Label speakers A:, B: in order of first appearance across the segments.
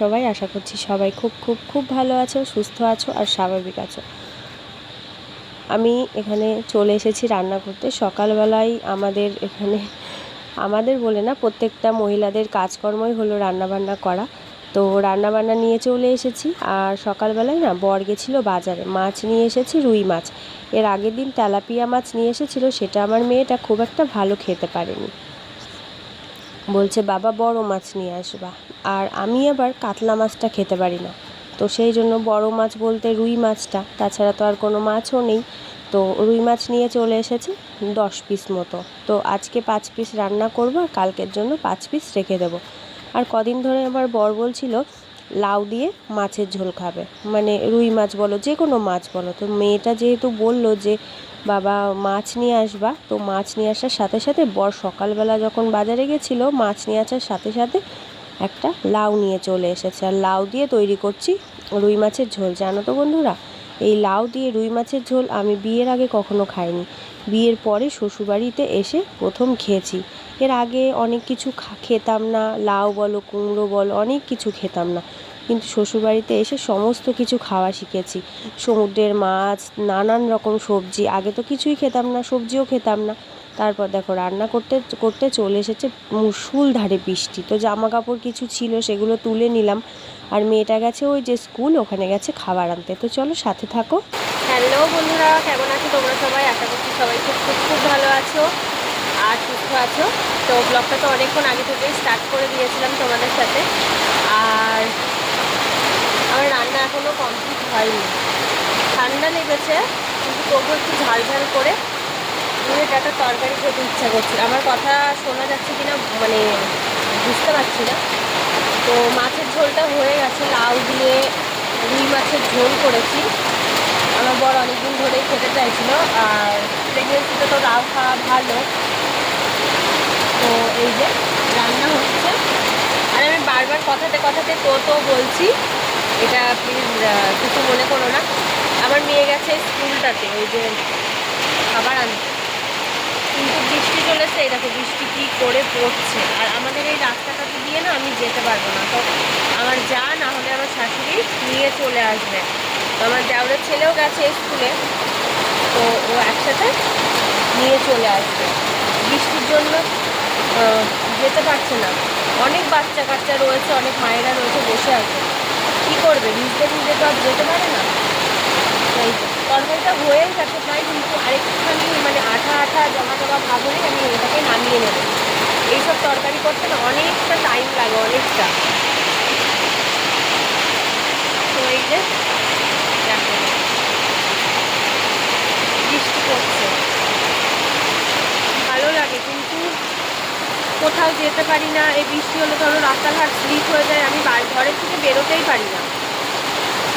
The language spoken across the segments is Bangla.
A: সবাই, আশা করছি সবাই খুব খুব খুব ভালো আছো, সুস্থ আছো আর স্বাভাবিক আছো। আমি এখানে চলে এসেছি রান্না করতে। সকালবেলায় আমাদের এখানে, আমাদের বলে না, প্রত্যেকটা মহিলাদের কাজকর্মই হলো রান্নাবান্না করা। তো রান্নাবান্না নিয়ে চলে এসেছি। আর সকালবেলায় না, বর গেছিল বাজারে। মাছ নিয়ে এসেছি, রুই মাছ। এর আগের দিন তেলাপিয়া মাছ নিয়ে এসেছিল, সেটা আমার মেয়েটা খুব একটা ভালো খেতে পারেনি। বলছে, বাবা, বড় মাছ নিয়ে আসবা। আর আমি আবার কাতলা মাছটা খেতে পারি না। তো সেই জন্য বড় মাছ বলতে রুই মাছটা। তাছাড়া তো আর কোনো মাছও নেই। তো রুই মাছ নিয়ে চলে এসেছে দশ পিস মতো। তো আজকে পাঁচ পিস রান্না করব আর কালকের জন্য পাঁচ পিস রেখে দেবো। আর কদিন ধরে আমার বর বলছিল, লাউ দিয়ে মাছের ঝোল খাবে। মানে রুই মাছ বলো, যে কোনো মাছ বলো। তো মেয়েটা যেহেতু বলল যে বাবা মাছ নিয়ে আসবা। তো মাছ নিয়ে আসার সাথে সাথে বর সকালবেলা যখন বাজারে গেছিল, মাছ নিয়ে আসার সাথে সাথে একটা লাউ নিয়ে চলে এসেছে। আর লাউ দিয়ে তৈরি করছি রুই মাছের ঝোল। জানো তো বন্ধুরা, এই লাউ দিয়ে রুই মাছের ঝোল আমি বিয়ের আগে কখনো খাইনি। বিয়ের পরে শ্বশুরবাড়িতে এসে প্রথম খেয়েছি। এর আগে অনেক কিছু খেতাম না। লাউ বলো, কুমড়ো বলো, অনেক কিছু খেতাম না। কিন্তু শ্বশুরবাড়িতে এসে সমস্ত কিছু খাওয়া শিখেছি। সমুদ্রের মাছ, নানান রকম সবজি। আগে তো কিছুই খেতাম না, সবজিও খেতাম না। তারপর দেখো, রান্না করতে করতে চলে এসেছে মুসুল ধারে বৃষ্টি। তো জামা কাপড় কিছু ছিল, সেগুলো তুলে নিলাম। আর মেয়েটা গেছে ওই যে স্কুল, ওখানে গেছে খাবার আনতে। তো চলো, সাথে থাকো। হ্যালো বন্ধুরা, কেমন আছো তোমরা সবাই? আশা করছি সবাই খুব খুব খুব ভালো আছো আর সুস্থ আছো। তো ব্লগটা তো অনেকক্ষণ আগে থেকেই স্টার্ট করে দিয়েছিলাম তোমাদের সাথে। আর আমার রান্না এখনও কমপ্লিট হয়নি। ঠান্ডা লেগেছে, কিন্তু তবু একটু ঝাল ঝাল করে দুধের একটা তরকারি খেতে ইচ্ছা করছে। আমার কথা শোনা যাচ্ছে কিনা মানে বুঝতে পারছি না। তো মাছের ঝোলটা হয়ে গেছে, লাউ দিয়ে রুই মাছের ঝোল করেছি। আমার বড় অনেকদিন ধরেই খেতে চাইছিল, আর প্রেগনেন্সিতে তো লাউ খাওয়া ভালো। তো এই যে রান্না হচ্ছে। আর আমি বারবার কথাতে কথাতে তো তো বলছি এটা প্লিজ কিছু মনে করো না। আমার মেয়ে গেছে স্কুলটাতে, ওই যে খাবার আনতে। কিন্তু বৃষ্টি চলেছে, এই দেখো বৃষ্টি কী করে পড়ছে। আর আমাদের এই রাস্তাটা দিয়ে না আমি যেতে পারব না। তো আমার যা, না হলে আমার শাশুড়ি নিয়ে চলে আসবে। আমার দেওরের ছেলেও গেছে স্কুলে, তো ও একসাথে নিয়ে চলে আসবে। বৃষ্টির জন্য যেতে পারছে না। অনেক বাচ্চা কাচ্চা রয়েছে, অনেক মায়েরা রয়েছে বসে আছে। কী করবে? নিজে নিজে তো আর যেতে পারে না। তাই তরকারিটা হয়ে গেছে প্রায়, কিন্তু আরেকটুখানি মানে আঠা আঠা জমা জমা ভাব আমি এটাকে নামিয়ে নেব। এইসব তরকারি করতে না অনেকটা টাইম লাগে, অনেকটা। তো এই যে দেখো বৃষ্টি পড়ছে ভালো লাগে কিন্তু কোথাও যেতে পারি না, এই বৃষ্টি হলে ধরো রাস্তাঘাট স্লিপ হয়ে যায়, আমি ঘরের থেকে বেরোতেই পারি না।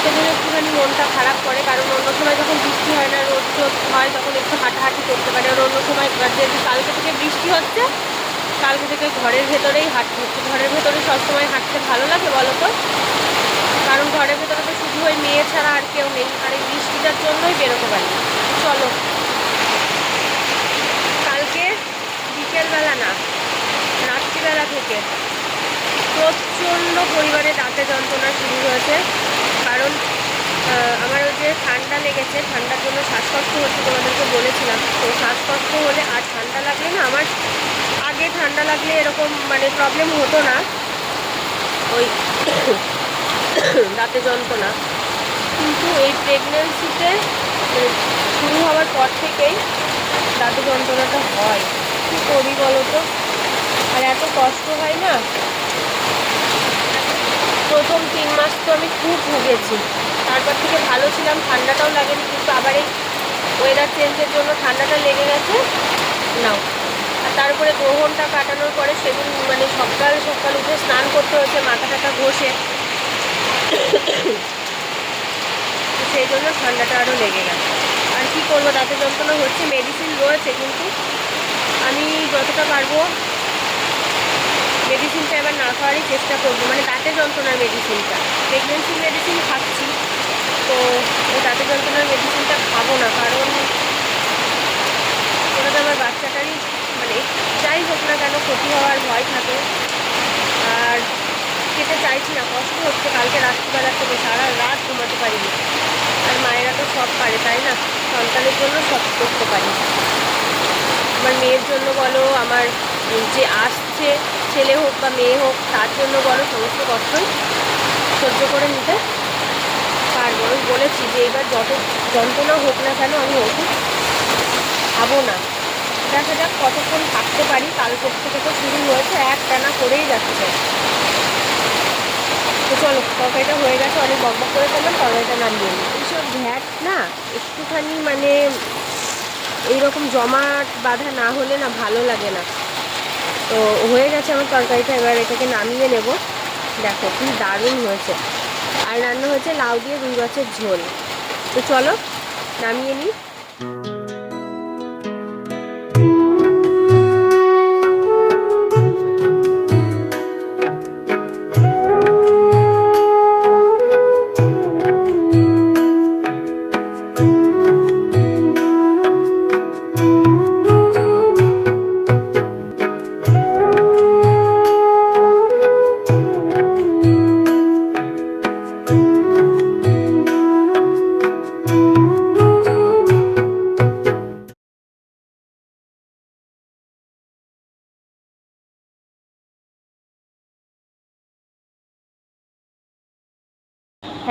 A: সেজন্য একটুখানি মনটা খারাপ করে, কারণ অন্য সময় যখন বৃষ্টি হয় না, রোদ টোদ হয়, তখন একটু হাঁটাহাঁটি করতে পারে। আর অন্য সময় যেহেতু কালকে থেকে বৃষ্টি হচ্ছে, কালকে থেকে ঘরের ভেতরেই হাঁটতে হচ্ছে। ঘরের ভেতরে সবসময় হাঁটতে ভালো লাগে, বলো তো? কারণ ঘরের ভেতরে তো শুধু ওই মেয়ে ছাড়া আর কেউ নেই, আর এই বৃষ্টিটার জন্যই বেরোতে পারি না। চলো। কালকে বিকেলবেলা না রাত্রিবেলা থেকে প্রচণ্ড পরিমাণে দাঁতে যন্ত্রণা শুরু হয়েছে। কারণ আমার ওই যে ঠান্ডা লেগেছে, ঠান্ডার জন্য শ্বাসকষ্ট হচ্ছে তোমাদেরকে বলেছিলাম। তো শ্বাসকষ্ট হলে আর ঠান্ডা লাগলে না, আমার আগে ঠান্ডা লাগলে এরকম মানে প্রবলেম হতো না। ওই দাঁতে যন্ত্রণা। কিন্তু এই প্রেগনেন্সিতে শুরু হওয়ার পর থেকেই দাঁতে যন্ত্রণাটা হয়। কী করি বলো তো? আর এত কষ্ট হয় না? প্রথম তিন মাস তো আমি খুব ভুগেছি। তারপর থেকে ভালো ছিলাম, ঠান্ডাটাও লাগেনি, কিন্তু আবার এই ওয়েদার চেঞ্জের জন্য ঠান্ডাটা লেগে গেছে। নাও। আর তারপরে গ্রহণটা কাটানোর পরে সেদিন মানে সকাল সকাল উঠে স্নান করতে হয়েছে, মাথা টাথা ঘষে। সেই জন্য ঠান্ডাটা আরও লেগে গেছে আর কি করব দাঁতে যন্ত্রণা হচ্ছে মেডিসিন রয়েছে, কিন্তু আমি যতটা পারব মেডিসিনটা এবার না খাওয়ারই চেষ্টা করব। মানে দাঁতে যন্ত্রণার মেডিসিনটা প্রেগনেন্সির মেডিসিন খাচ্ছি, তো ওই দাঁতে যন্ত্রণার মেডিসিনটা খাব না, কারণ ওটা তো আমার বাচ্চাটারই মানে যাই হোক না কেন ক্ষতি হওয়ার ভয় থাকে। আর খেতে চাইছি না, কষ্ট হচ্ছে, কালকে রাত্রিবেলা থেকে সারা রাত ঘুমাতে পারিনি। আর মায়েরা তো সব পারে, তাই না? সন্তানের জন্য সব করতে পারি। আমার মেয়ের জন্য বলো, আমার যে আসছে ছেলে হোক বা মেয়ে হোক, তার জন্য বলো সমস্ত কষ্টই সহ্য করে নিতে পারব। আমি বলেছি যে এবার যত যন্ত্রণা হোক না কেন আমি ওষুধ খাব না। দেখা যাক কতক্ষণ থাকতে পারি, কাল থেকে তো শুরু হয়েছে এক টানা করেই যাচ্ছে। তো চলো, তরকারিটা হয়ে গেছে, অনেক বকবক করে ফেললাম তরকারিটা নামিয়ে নিই। এইসব ভ্যাট না, একটুখানি মানে এইরকম জমাট বাঁধা না হলে না ভালো লাগে না। তো হয়ে গেছে আমার তরকারিটা, এবার এটাকে নামিয়ে নেব। দেখো কি দারুণ হয়েছে। আর রান্না হয়েছে লাউ দিয়ে রুই গাছের ঝোল। তো চলো, নামিয়ে নিই।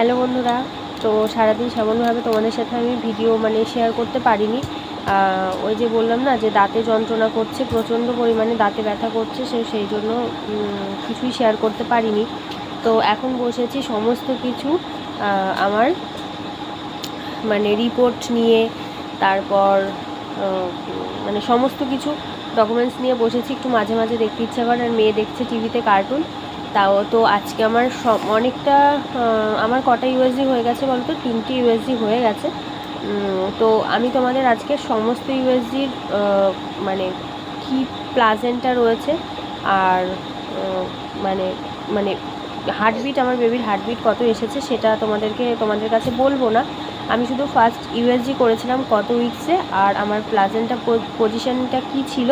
A: হ্যালো বন্ধুরা, তো সারাদিন সেমনভাবে তোমাদের সাথে আমি ভিডিও মানে শেয়ার করতে পারিনি। ওই যে বললাম না যে দাঁতে যন্ত্রণা করছে, প্রচণ্ড পরিমাণে দাঁতে ব্যথা করছে, সে সেই জন্য কিছুই শেয়ার করতে পারিনি। তো এখন বসেছি সমস্ত কিছু আমার মানে রিপোর্ট নিয়ে, তারপর মানে সমস্ত কিছু ডকুমেন্টস নিয়ে বসেছি। একটু মাঝে মাঝে দেখতে ইচ্ছা করে, আর মেয়ে দেখছে টিভিতে কার্টুন তাও তো আজকে আমার সব, অনেকটা আমার কটা ইউএসজি হয়ে গেছে বলতো? তিনটি ইউএসজি হয়ে গেছে। তো আমি তোমাদের আজকে সমস্ত ইউএসজির মানে কি প্লাজেন্টা রয়েছে আর মানে মানে হার্টবিট আমার বেবির হার্টবিট কত এসেছে সেটা তোমাদেরকে, তোমাদের কাছে বলব না। আমি শুধু ফার্স্ট ইউএসজি করেছিলাম কত উইকসে আর আমার প্লাজেন্টা পজিশনটা কি ছিল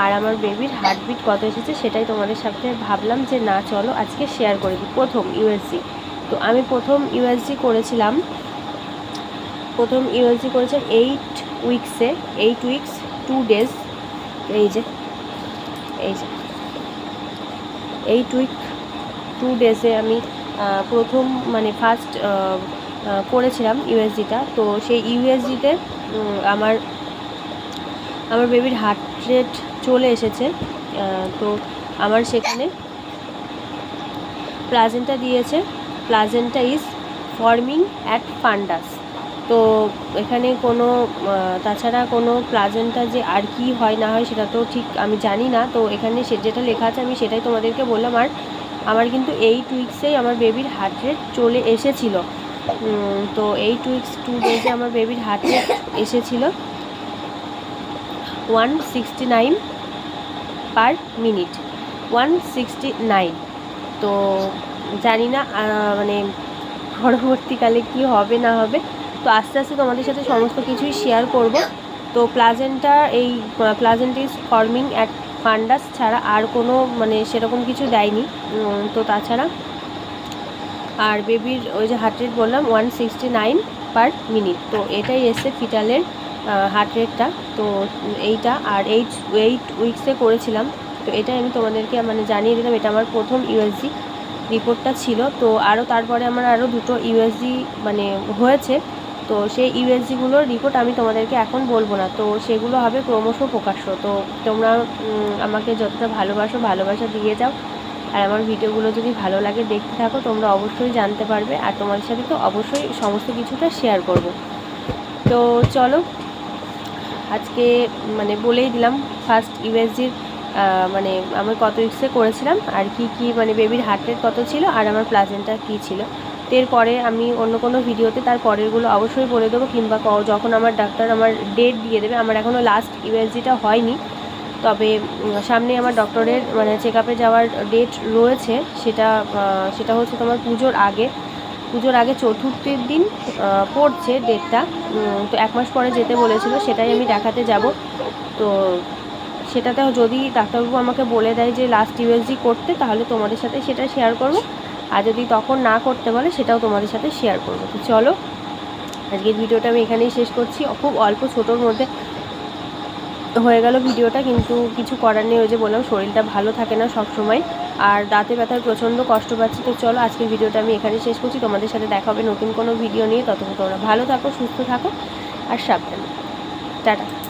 A: আর আমার বেবির হার্টবিট কত এসেছে সেটাই তোমাদের সাথে ভাবলাম যে না, চলো আজকে শেয়ার করে দিই প্রথম ইউএসজি তো আমি প্রথম ইউএসজি করেছিলাম, প্রথম ইউএসজি করেছিলাম এইট উইকসে এইট উইকস টু ডেজ এই যে এই যে এইট উইক টু ডেজে আমি প্রথম মানে ফার্স্ট করেছিলাম ইউএসজিটা তো সেই ইউএসজিতে আমার আমার বেবির হার্ট রেট চলে এসেছে তো আমার সেখানে প্লাজেন্টা দিয়েছে। Placenta is forming at fundus তো এখানে কোনো তাছাড়া কোনো প্লাজেন্টা যে আর কি হয় না হয় সেটা তো ঠিক আমি জানি না। তো এখানে সে যেটা লেখা আছে আমি সেটাই তোমাদেরকে বললাম। আর আমার কিন্তু এইট উইক্সেই আমার বেবির হার্ট রেট চলে এসেছিল। তো এইট উইক্স টু ডেজে আমার বেবির হার্ট রেট এসেছিল। One sixty nine per minute one sixty nine তো জানি না মানে পরবর্তীকালে কি হবে, না হবে। তো আস্তে আস্তে তোমাদের সাথে সমস্ত কিছুই শেয়ার করব। তো প্লাজেন্টা এই placenta is forming at fundus ছাড়া আর কোনো মানে সেরকম কিছু দেয়নি। তো তাছাড়া আর বেবির ওই যে হার্ট রেট বললাম one sixty nine per minute তো এটাই এসছে ফিটালের হার্ট রেটটা তো এইটা আর এইট এইট উইকসে করেছিলাম। তো এটাই আমি তোমাদেরকে মানে জানিয়ে দিলাম, এটা আমার প্রথম ইউএসজি রিপোর্টটা ছিল। তো আরও তারপরে আমার আরও দুটো ইউএসজি মানে হয়েছে। তো সেই ইউএসজিগুলোর রিপোর্ট আমি তোমাদেরকে এখন বলব না। তো সেগুলো হবে ক্রমশ প্রকাশ্য। তো তোমরা আমাকে যতটা ভালোবাসো, ভালোবাসা দিয়ে যাও। আর আমার ভিডিওগুলো যদি ভালো লাগে, দেখতে থাকো, তোমরা অবশ্যই জানতে পারবে। আর তোমাদের সাথে তো অবশ্যই সমস্ত কিছুটা শেয়ার করব। তো চলো আজকে মানে বলেই দিলাম ফার্স্ট ইউএসজির মানে আমি কত উইক্সে করেছিলাম, আর কি কি মানে বেবির হার্ট রেট কত ছিল, আর আমার প্লাজেন্টটা কি ছিল। তো এরপরে আমি অন্য কোনো ভিডিওতে তার পরেরগুলো অবশ্যই বলে দেবো, কিংবা যখন আমার ডাক্তার আমার ডেট দিয়ে দেবে, আমার এখনও লাস্ট ইউএসজিটা হয়নি। তবে সামনে আমার ডক্টরের মানে চেক আপে যাওয়ার ডেট রয়েছে, সেটা সেটা হচ্ছে তোমার পুজোর আগে। পুজোর আগে চতুর্থীর দিন পড়ছে ডেটটা। তো এক মাস পরে যেতে বলেছিল, সেটাই আমি দেখাতে যাব। তো সেটাতেও যদি ডাক্তারবাবু আমাকে বলে দেয় যে লাস্ট ইউএসজি করতে, তাহলে তোমাদের সাথে সেটা শেয়ার করব। আর যদি তখন না করতে বলে, সেটাও তোমাদের সাথে শেয়ার করব। তো চলো, আজকের ভিডিওটা আমি এখানেই শেষ করছি। খুব অল্প, ছোটোর মধ্যে হয়ে গেল ভিডিওটা, কিন্তু কিছু করার নেই, ওই যে বললাম, শরীরটা ভালো থাকে না সব সময় আর দাঁতে ব্যথায় প্রচণ্ড কষ্ট পাচ্ছি। তো চলো আজকের ভিডিওটা আমি এখানে শেষ করছি। তোমাদের সাথে দেখা হবে নতুন কোনো ভিডিও নিয়ে। ততক্ষণ তোমরা ভালো থাকো, সুস্থ থাকো আর সাবধানে টাটা।